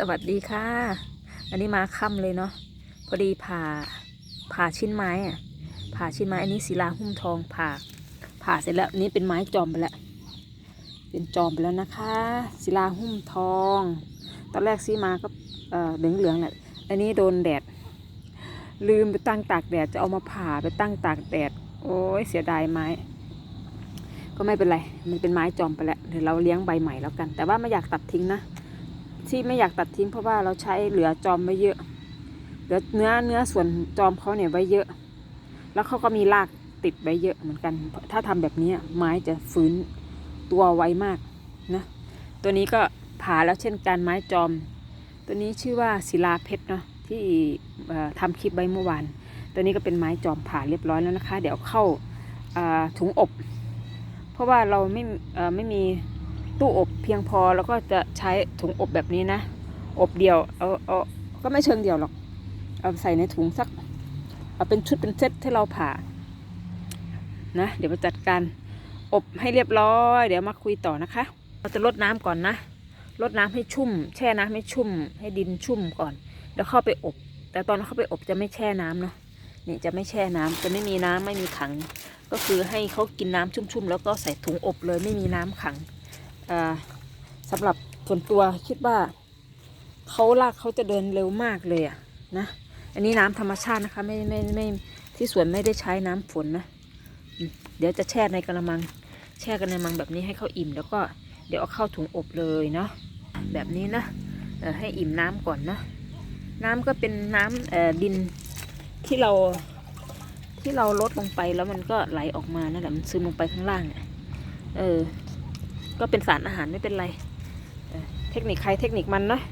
สวัสดีค่ะ อันนี้มาค่ำเลยเนาะพอดีผ่าผ่าชิ้นไม้อะผ่าชิ้นไม้อันนี้ศิลาหุ้มทองผ่าผ่าเสร็จแล้วนี้เป็นไม้จอมไปแล้วเป็นจอมไปแล้วนะคะ ศิลาหุ้มทอง ตอนแรกซื้อมาก็เอ่อเหลืองแหละอันนี้โดนแดด ลืมไปตั้งตากแดดจะเอามาผ่าไปตั้งตากแดด โอ้ยเสียดายไม้ก็ไม่เป็นไร มันเป็นไม้จอมไปแล้วเดี๋ยวเราเลี้ยงใบใหม่แล้วกัน แต่ว่าไม่อยากตัดทิ้งนะ ที่ไม่อยากตัดทิ้งเพราะว่าเราใช้เหลือจอมไว้เยอะ เหลือเนื้อเนื้อส่วนจอมเขาเนี่ยไว้เยอะ แล้วเขาก็มีรากติดไว้เยอะเหมือนกัน ถ้าทำแบบนี้ไม้จะฟื้นตัวไวมากนะ ตัวนี้ก็ผ่าแล้วเช่นกันไม้จอม ตัวนี้ชื่อว่าศิลาเพชรเนาะที่เอ่อทำคลิปไว้เมื่อวาน ตัวนี้ก็เป็นไม้จอมผ่าเรียบร้อยแล้วนะคะ เดี๋ยวเข้าาถุงอบ เพราะว่าเราไม่ไม่มี ตู้อบเพียงพอแล้วก็จะใช้ถุงอบแบบนี้นะ อบเดียวเอาเอาก็ไม่เชิงเดียวหรอก เอาใส่ในถุงสัก เอาเป็นชุดเป็นเซตที่เราผ่านะเดี๋ยวมาจัดการอบให้เรียบร้อย เดี๋ยวมาคุยต่อนะคะ เราจะลดน้ำก่อนนะลดน้ำให้ชุ่ม แช่น้ำให้ชุ่ม ให้ดินชุ่มก่อนเดี๋ยวเข้าไปอบ แต่ตอนเข้าไปอบจะไม่แช่น้ำเนาะนี่จะไม่แช่น้ำจะไม่มีน้ำไม่มีขัง ก็คือให้เขากินน้ำชุ่มๆแล้วก็ใส่ถุงอบเลยไม่มีน้ำขัง สำหรับส่วนตัวคิดว่าเขาลากเขาจะเดินเร็วมากเลยอะนะอันนี้น้ำธรรมชาตินะคะไม่ไม่ไม่ที่สวนไม่ได้ใช้น้ำฝนนะเดี๋ยวจะแช่ในกระมัง แช่กันในกระมังแบบนี้ให้เขาอิ่ม แล้วก็เดี๋ยวเอาเข้าถุงอบเลยเนาะแบบนี้นะให้อิ่มน้ำก่อนนะน้ำก็เป็นน้ำดินที่เราที่เราลดลงไปแล้วมันก็ไหลออกมานั่นแหละมันซึมลงไปข้างล่างเนี่ยเออ ก็เป็นสารอาหารไม่เป็นไรเทคนิคใครเทคนิคมันเนาะ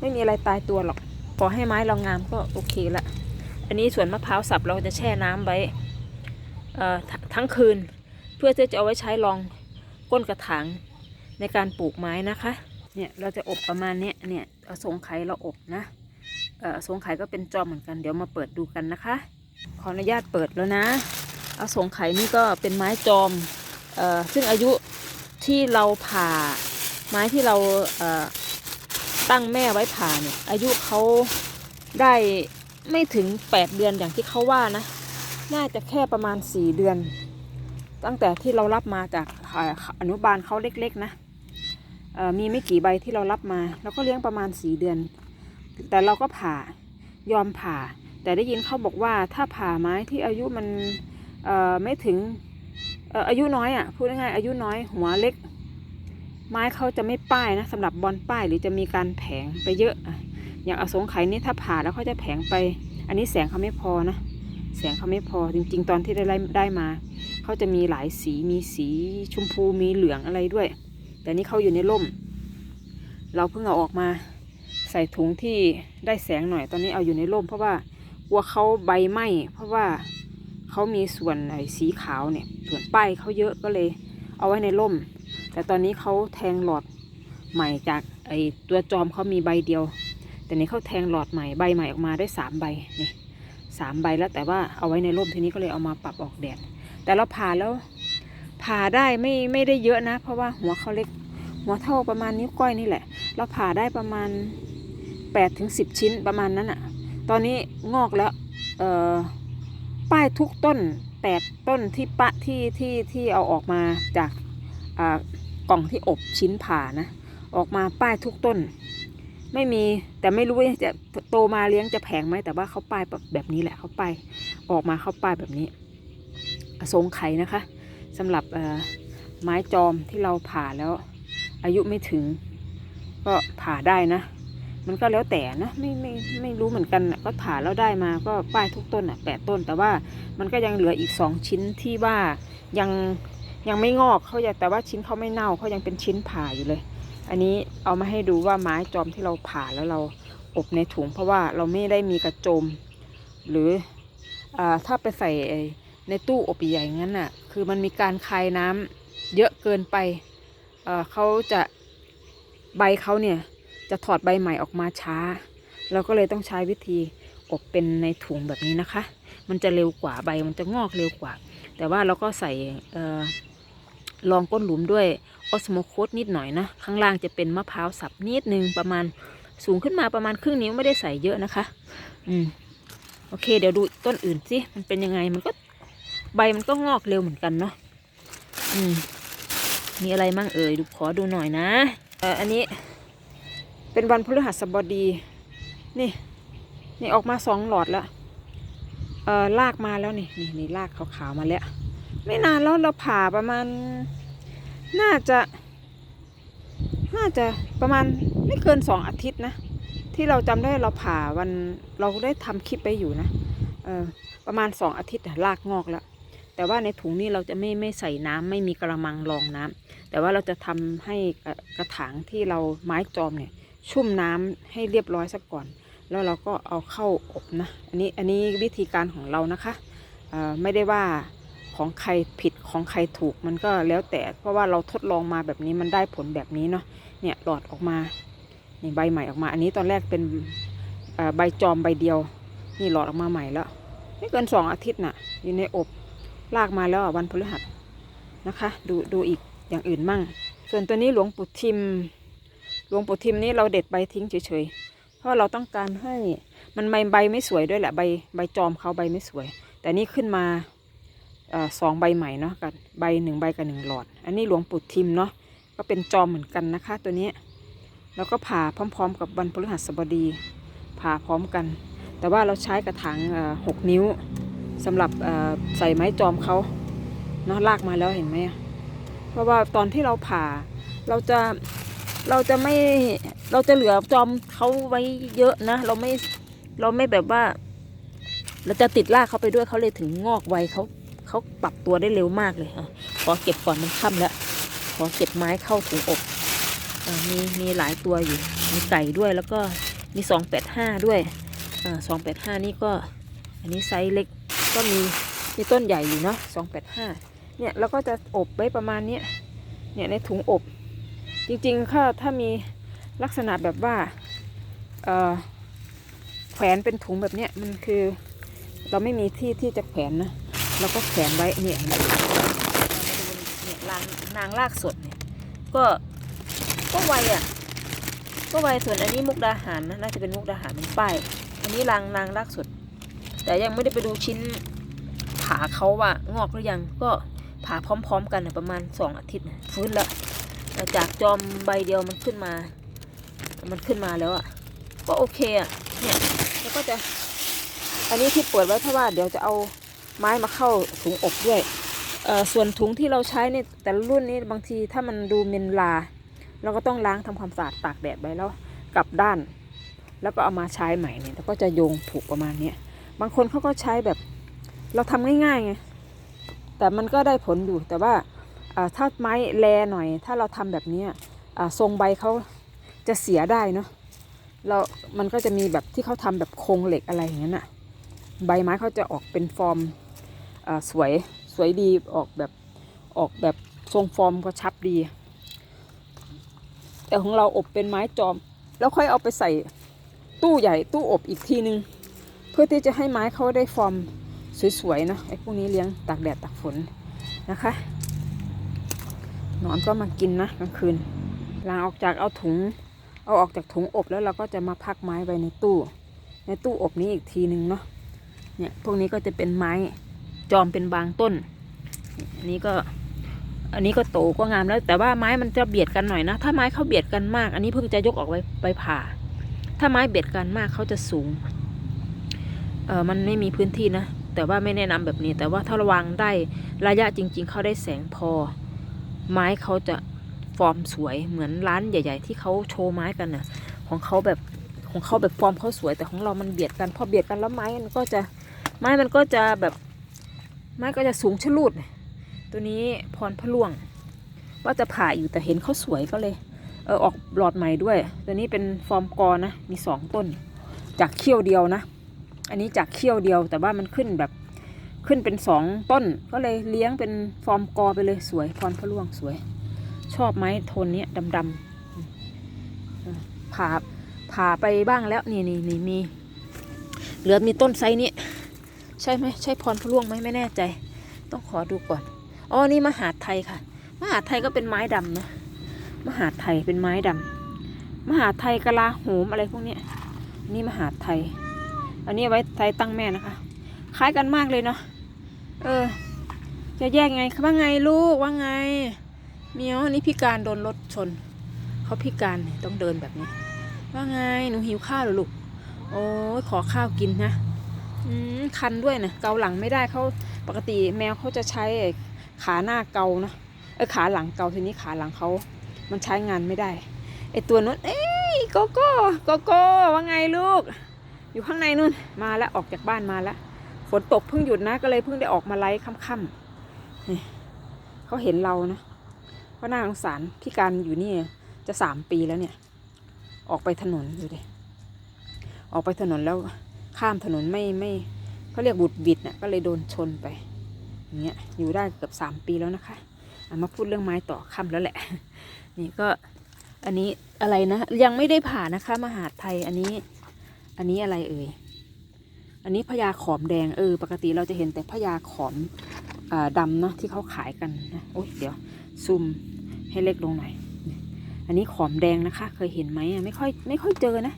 ไม่มีอะไรตายตัวหรอกพอให้ไม้เรางามก็โอเคละอันนี้ส่วนมะพร้าวสับเราจะแช่น้ำไว้เอ่อทั้งคืน เพื่อที่จะเอาไว้ใช้รองก้นกระถางในการปลูกไม้นะคะเนี่ยเราจะอบประมาณเนี้ยเนี่ยเอาสงไข่เราอบนะเอ่อสงไข่ก็เป็นจอมเหมือนกันเดี๋ยวมาเปิดดูกันนะคะ ขออนุญาตเปิดแล้วนะอสงไข่นี่ก็เป็นไม้จอมเอ่อซึ่งอายุ ที่เราผ่า ไม้ที่เราเตั้งแม่ไว้ผ่าเนี่ยอายุเขาได้ไม่ถึง 8 เดือนอย่างที่เขาว่านะ น่าจะแค่ประมาณ 4 เดือน ตั้งแต่ที่เรารับมาจากอนุบาลเขาเล็กๆนะมีไม่กี่ใบที่เรารับมา แล้วก็เลี้ยงประมาณ 4 เดือน แต่เราก็ผ่ายอมผ่า แต่ได้ยินเขาบอกว่าถ้าผ่าไม้ที่อายุมันไม่ถึง อายุน้อยอะพูดง่ายๆอายุน้อยหัวเล็ก ไม้เขาจะไม่ป้ายนะสำหรับบอลป้ายหรือจะมีการแผงไปเยอะอย่างอสงไขยนี่ถ้าผ่าแล้วเขาจะแผงไป อันนี้แสงเขาไม่พอนะแสงเขาไม่พอจริง ๆ ตอนที่ได้ได้มาเขาจะมีหลายสีมีสีชมพูมีเหลืองอะไรด้วย แต่นี่เขาอยู่ในร่ม เราเพิ่งเอาออกมาใส่ถุงที่ได้แสงหน่อย ตอนนี้เอาอยู่ในร่ม เพราะว่ากลัวเขาใบไหม้เพราะว่า เขามีส่วนไอ้สีขาวเนี่ย ส่วนป้ายเขาเยอะก็เลยเอาไว้ในร่ม แต่ตอนนี้เขาแทงหลอดใหม่จากไอตัวจอมเขามีใบเดียว แต่นี้เขาแทงหลอดใหม่ใบใหม่ออกมาได้สามใบนี่สามใบแล้วแต่ว่าเอาไว้ในร่มทีนี้ก็เลยเอามาปรับออกแดด แต่เราผ่าแล้วผ่าได้ไม่ไม่ได้เยอะนะ เพราะว่าหัวเขาเล็กหัวเท่าประมาณนิ้วก้อยนี่แหละ เราผ่าได้ประมาณ8ปดถึงสิชิ้นประมาณนั้นอะตอนนี้งอกแล้ว เอ่อ ป้ายทุกต้นแปดต้นที่ปะที่ที่ที่เอาออกมาจากกล่องที่อบชิ้นผ่านะ ออกมาป้ายทุกต้น ไม่มีแต่ไม่รู้ว่าจะโตมาเลี้ยงจะแพงไหมแต่ว่าเขาป้ายแบบแบบนี้แหละเขาป้ายออกมาเขาป้ายแบบนี้อสงไข่นะคะสำหรับไม้จอมที่เราผ่าแล้วอายุไม่ถึง ก็ผ่าได้นะ มันก็แล้วแต่นะไม่ไม่ไม่รู้เหมือนกันน่ะก็ผ่าแล้วได้มาก็ป้ายทุกต้นอะแปดต้น แต่ว่ามันก็ยังเหลืออีกสองชิ้นที่ว่ายังยังไม่งอกเขาจะแต่ว่าชิ้นเขาไม่เน่าเขายังเป็นชิ้นผ่าอยู่เลย อันนี้เอามาให้ดูว่าไม้จอมที่เราผ่าแล้วเราอบในถุง เพราะว่าเราไม่ได้มีกระโจม หรืออาถ้าไปใส่ในตู้อบใหญ่งั้นน่ะคือมันมีการคายน้ำเยอะเกินไปอ่อเขาจะใบเขาเนี่ย จะถอดใบใหม่ออกมาช้า เราก็เลยต้องใช้วิธีอบเป็นในถุงแบบนี้นะคะ มันจะเร็วกว่าใบมันจะงอกเร็วกว่า แต่ว่าเราก็ใส่เอ่อรองก้นหลุมด้วยออสโมโคสนิดหน่อยนะ ข้างล่างจะเป็นมะพร้าวสับนิดนึงประมาณสูงขึ้นมาประมาณครึ่งนิ้วไม่ได้ใส่เยอะนะคะ อืมโอเค เดี๋ยวดูต้นอื่นสิมันเป็นยังไงมันก็ใบมันก็งอกเร็วเหมือนกันเนาะอืมมีอะไรมั่งเอ่ยดูขอดูหน่อยนะเอออันนี้ เป็นวันพฤหัสบดี นี่ นี่ออกมาสองหลอดแล้ว เอ่อลากมาแล้วนี่ นี่นี่ลากขาวๆมาแล้ว ไม่นานแล้วเราผ่าประมาณ น่าจะ น่าจะประมาณไม่เกินสองอาทิตย์นะ ที่เราจำได้เราผ่าวัน เราได้ทำคลิปไปอยู่นะ เออประมาณสองอาทิตย์ลากงอกแล้วแต่ว่าในถุงนี้เราจะไม่ไม่ใส่น้ำไม่มีกระมังรองน้ำแต่ว่าเราจะทำให้กระถางที่เราไม้จอมเนี่ย ชุ่มน้ำให้เรียบร้อยซะก่อน แล้วเราก็เอาเข้าอบนะ อันนี้อันนี้วิธีการของเรานะคะไม่ได้ว่าของใครผิดของใครถูกมันก็แล้วแต่เพราะว่าเราทดลองมาแบบนี้มันได้ผลแบบนี้เนาะเนี่ยหลอดออกมานี่ใบใหม่ออกมา อันนี้ตอนแรกเป็นใบจอมใบเดียว นี่หลอดออกมาใหม่แล้ว ไม่เกินสองอาทิตย์น่ะ อยู่ในอบลากมาแล้ววันพฤหัสนะคะ ดูดูอีกอย่างอื่นมั่ง ส่วนตัวนี้หลวงปู่ทิม วงปู่ทิมนี่เราเด็ดใบทิ้งเฉยๆ เพราะเราต้องการให้มันใบใบไม่สวยด้วยแหละใบใบจอมเขาใบไม่สวย แต่นี่ขึ้นมาอสองใบใหม่เนาะกับใบหนึ่งใบกับหนึ่งหลอด อันนี้หลวงปู่ทิมเนาะก็เป็นจอมเหมือนกันนะคะ ตัวนี้แล้วก็ผ่าพร้อม ๆ กับวันพฤหัสบดีผ่าพร้อมกัน แต่ว่าเราใช้กระถางหกนิ้วสำหรับใส่ไม้จอมเขาเนาะลากมาแล้วเห็นไหมเพราะว่าตอนที่เราผ่าเราจะ เราจะไม่เราจะเหลือจอมเขาไว้เยอะนะ เราไม่เราไม่แบบว่า เราจะติดลากเขาไปด้วยเขาเลยถึงงอกไวเขาเขาปรับตัวได้เร็วมากเลยอะขอเก็บก่อนมันค่ำแล้วขอเก็บไม้เข้าถุงอบอมีมีหลายตัวอยู่ มีไก่ด้วยแล้วก็มีสองแปดห้าด้วยอ่าสองแปดห้านี่ก็ อันนี้ไซส์เล็กก็มีมีต้นใหญ่อยู่เนาะสองแปดห้าเนี่ยเราก็จะอบไว้ประมาณเนี้ยเนี่ยในถุงอบ จริงๆถ้าถ้ามีลักษณะแบบว่าแขวนเป็นถุงแบบเนี้ยมันคือเราไม่มีที่ที่จะแขวนนะเราก็แขวนไว้เนี่ยเนี่ยนางนางลากสดเนี่ยก็ก็ไวอะก็ไวส่วนอันนี้มุกดาหารนะน่าจะเป็นมุกดาหารเป็นป้ายอันนี้รางนางรากสด แต่ยังไม่ได้ไปดูชิ้นผาเขาว่างอกหรือยังก็ผ่าพร้อม ๆ กันนะประมาณสองอาทิตย์นะฟื้นแล้ว แต่จากจอมใบเดียวมันขึ้นมา มันขึ้นมาแล้วอะ ก็โอเคอะ เนี่ยแล้วก็จะ อันนี้ที่เปิดไว้เพราะว่าเดี๋ยวจะเอาไม้มาเข้าถุงอบด้วย เอ่อ ส่วนถุงที่เราใช้ในแต่รุ่นนี้บางทีถ้ามันดูเมนลา เราก็ต้องล้างทำความสะอาดตากแดดไว้แล้วกลับด้าน แล้วก็เอามาใช้ใหม่เนี่ยแล้วก็จะโยงผูกประมาณเนี้ยบางคนเขาก็ใช้แบบ เราทำง่ายๆไงแต่มันก็ได้ผลอยู่แต่ว่า ถ้าไม้แลหน่อย ถ้าเราทำแบบนี้ทรงใบเขาจะเสียได้เนาะเรามันก็จะมีแบบที่เขาทำแบบโครงเหล็กอะไรอย่างนั้นอะใบไม้เขาจะออกเป็นฟอร์มสวยสวยดีออกแบบออกแบบทรงฟอร์มกระชับดี แต่ของเราอบเป็นไม้จอม แล้วค่อยเอาไปใส่ตู้ใหญ่ตู้อบอีกทีนึง เพื่อที่จะให้ไม้เขาได้ฟอร์มสวยๆเนาะไอ้พวกนี้เลี้ยงตากแดดตากฝนนะคะ นอนก็มากินนะกลางคืน หลังออกจากเอาถุง เอาออกจากถุงอบแล้วเราก็จะมาพักไม้ไว้ในตู้ ในตู้อบนี้อีกทีหนึ่งเนาะ เนี่ยพวกนี้ก็จะเป็นไม้จอมเป็นบางต้น อันนี้ก็ อันนี้ก็โตก็งามแล้ว แต่ว่าไม้มันจะเบียดกันหน่อยนะ ถ้าไม้เขาเบียดกันมาก อันนี้เพิ่งจะยกออกไปไปผ่า ถ้าไม้เบียดกันมากเขาจะสูง เออมันไม่มีพื้นที่นะ แต่ว่าไม่แนะนำแบบนี้ แต่ว่าถ้าระวังได้ระยะจริง ๆ เขาได้แสงพอ ไม้เขาจะฟอร์มสวยเหมือนร้านใหญ่ ๆ ที่เขาโชว์ไม้กันน่ะ ของเขาแบบของเขาแบบฟอร์มเขาสวยแต่ของเรามันเบียดกันพอเบียดกันแล้วไม้มันก็จะไม้มันก็จะแบบไม้ก็จะสูงชะลูดตัวนี้พรพะล่วง ว่าจะผ่าอยู่แต่เห็นเขาสวยก็เลยเออออกหลอดใหม่ด้วย ตัวนี้เป็นฟอร์มกอนะมีสองต้น จากเขี้ยวเดียวนะ อันนี้จากเขี้ยวเดียวแต่ว่ามันขึ้นแบบ ขึ้นเป็นสองต้นก็เลยเลี้ยงเป็นฟอร์มกอไปเลยสวยพรพระล่วงสวย ชอบไม้โทนนี้ดำๆผ่าผ่าไปบ้างแล้วนี่นี่นี่มีเหลือมีต้นไซนี้ใช่ไหมใช่พรพระล่วงไหมไม่แน่ใจ ต้องขอดูก่อนอ๋อนี่มหาไทยค่ะ มหาไทยก็เป็นไม้ดำนะมหาไทยเป็นไม้ดำมหาไทยกะลาโหมอะไรพวกนี้นี่มหาไทย อันนี้ไว้ไทยตั้งแม่นะคะคล้ายกันมากเลยเนาะ เออ จะแยกไงว่าไงลูกว่าไง เมียวอันนี้พิการโดนรถชน เขาพิการต้องเดินแบบนี้ ว่าไงหนูหิวข้าวหรอลูก โอ้ยขอข้าวกินนะ อืมคันด้วยนะเกาหลังไม่ได้เขาปกติแมวเขาจะใช้ขาหน้าเกานะเออขาหลังเกาทีนี้ขาหลังเขามันใช้งานไม่ได้ไอตัวนู้นเอ้ยโกโก้โกโก้ว่าไงลูก อยู่ข้างในนู่นมาแล้วออกจากบ้านมาแล้ว นตกเพิ่งหยุดนะก็เลยเพิ่งได้ออกมาไลฟ์ค่ำๆนี่เขาเห็นเรานะก็น่าสงสารพิการอยู่นี่จะสามปีแล้วเนี่ย ออกไปถนนอยู่ดิออกไปถนนแล้วข้ามถนนไม่ไม่เขาเรียกบุดบิดน่ะก็เลยโดนชนไปอย่างเงี้ยอยู่ได้เกือบสามปีแล้วนะคะามาพูดเรื่องไม้ต่อค่ำแล้วแหละ นี่ก็อันนี้อะไรนะ ยังไม่ได้ผ่านะคะ มหาไทยอันนี้ อันนี้อะไรเอ่ย อันนี้พญาขอมแดงเออ ปกติเราจะเห็นแต่พญาขอมอดำเนาะที่เขาขายกันนะโอ้ยเดี๋ยวซูมให้เล็กลงหน่อย อันนี้ขอมแดงนะคะ เคยเห็นไหมไม่ค่อยไม่ค่อยเจอนะ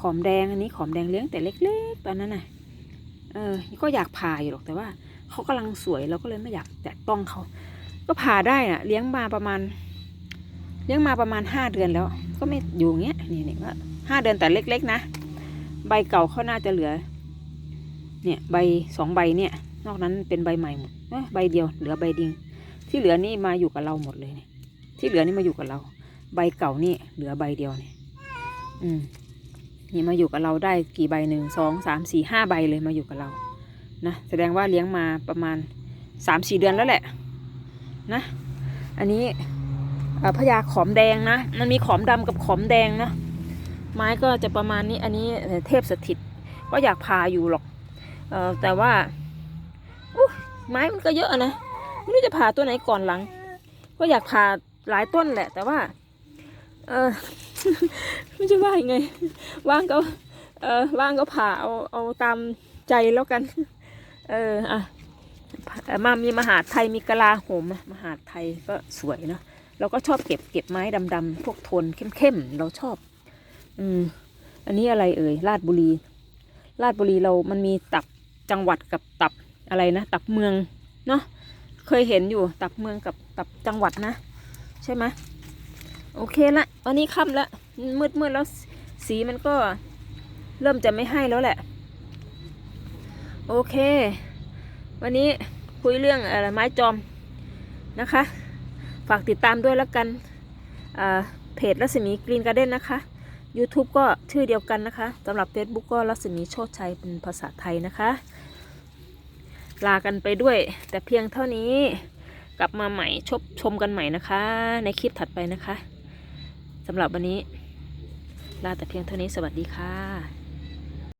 ขอมแดงอันนี้ขอมแดงเลี้ยงแต่เล็กๆตอนนั้นน่ะ เออ ก็อยากผ่าอยู่หรอกแต่ว่าเขากำลังสวยเราก็เลยไม่อยากแตะต้องเขา ก็ผ่าได้อะเลี้ยงมาประมาณ เลี้ยงมาประมาณห้าเดือนแล้ว ก็ไม่อยู่อย่างเงี้ยนี่นี่ก็ห้าเดือนแต่เล็ก ๆ นะ ใบเก่าเขาน่าจะเหลือ เนี่ยใบสองใบเนี่ย นอกนั้นเป็นใบใหม่หมดใบเดียวเหลือใบเดียวที่เหลือนี่มาอยู่กับเราหมดเลยเนี่ยที่เหลือนี่มาอยู่กับเรา ใบเก่านี่เหลือใบเดียวเนี่ยอืมนี่มาอยู่กับเราได้กี่ใบหนึ่งสองสามสี่ห้าใบเลยมาอยู่กับเรานะแสดงว่าเลี้ยงมาประมาณสามสี่เดือนแล้วแหละนะอันนี้พญาขอมแดงนะ มันมีขอมดำกับขอมแดงนะ ไม้ก็จะประมาณนี้ อันนี้เทพสถิต ก็อยากพาอยู่หรอก เออแต่ว่าไม้มันก็เยอะนะไม่รู้จะผ่าตัวไหนก่อนหลัง ก็อยากผ่าหลายต้นแหละ แต่ว่า เออไม่จะว่ายังไง ว่างก็ เออว่างก็ผ่าเอาเอาตามใจแล้วกัน เอออะมามีมหาไทยมีกะลาโหมอะมหาไทยก็สวยเนาะเราก็ชอบเก็บเก็บไม้ดำๆพวกทนเข้มๆเราชอบ อืม อันนี้อะไรเอ่ยลาดบุรีลาดบุรีเรามันมีตับ จังหวัดกับตับอะไรนะ ตับเมืองเนาะเคยเห็นอยู่ตับเมืองกับตับจังหวัดนะ ใช่ไหมโอเคละวันนี้ค่ำละมืดมืดๆแล้วสีมันก็เริ่มจะไม่ให้แล้วแหละ โอเค วันนี้คุยเรื่องอะไรไม้จอมนะคะ ฝากติดตามด้วยแล้วกันเพจรัศมีกรีนการ์เด้นนะคะ YouTube ก็ชื่อเดียวกันนะคะสำหรับ Facebook ก็รัศมีโชติชัยเป็นภาษาไทยนะคะ ลากันไปด้วย แต่เพียงเท่านี้กลับมาใหม่ชบชมกันใหม่นะคะ ในคลิปถัดไปนะคะสำหรับวันนี้ ลาแต่เพียงเท่านี้สวัสดีค่ะ